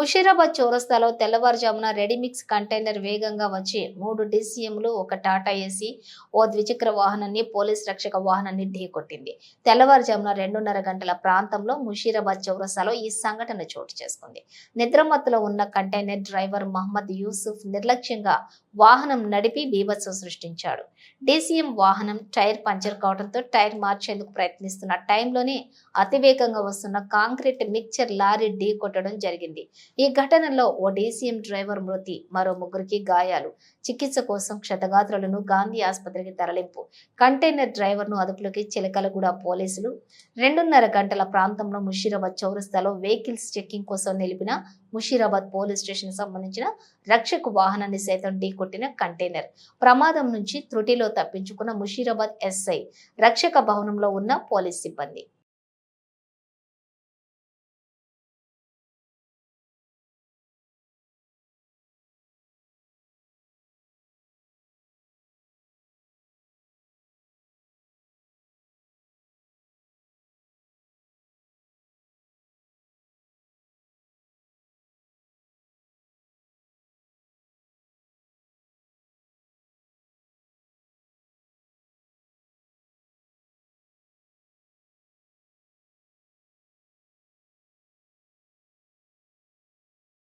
ముషీరాబాద్ చౌరస్తాలో తెల్లవారుజామున ready-mix container వేగంగా వచ్చి మూడు డీసీఎంలు ఒక టాటా ఏసీ ఓ ద్విచక్ర వాహనాన్ని పోలీస్ రక్షక వాహనాన్ని ఢీకొట్టింది. తెల్లవారుజామున రెండున్నర గంటల ప్రాంతంలో ముషీరాబాద్ చౌరస్తాలో ఈ సంఘటన చోటు చేసుకుంది. నిద్రమత్తులో ఉన్న కంటైనర్ డ్రైవర్ మహమ్మద్ యూసుఫ్ నిర్లక్ష్యంగా వాహనం నడిపి బీభత్సం సృష్టించాడు. డీసీఎం వాహనం టైర్ పంచర్ కావడంతో టైర్ మార్చేందుకు ప్రయత్నిస్తున్న టైంలోనే అతివేగంగా వస్తున్న కాంక్రీట్ మిక్చర్ లారీ ఢీ కొట్టడం జరిగింది. ఈ ఘటనలో ఓ డీసీఎం డ్రైవర్ మృతి మరో ముగ్గురికి గాయాలు. చికిత్స కోసం క్షతగాత్రులను గాంధీ ఆసుపత్రికి తరలింపు. కంటైనర్ డ్రైవర్ను అదుపులోకి చిలకలగూడ పోలీసులు. రెండున్నర గంటల ప్రాంతంలో ముషీరాబాద్ చౌరస్తాలో వెహికల్స్ చెక్కింగ్ కోసం నిలిపిన ముషీరాబాద్ పోలీస్ స్టేషన్ సంబంధించిన రక్షక్ వాహనాన్ని సైతం ఢీకొట్టిన కంటైనర్. ప్రమాదం నుంచి త్రుటిలో తప్పించుకున్న ముషీరాబాద్ ఎస్ఐ రక్షక భవనంలో ఉన్న పోలీస్ సిబ్బంది.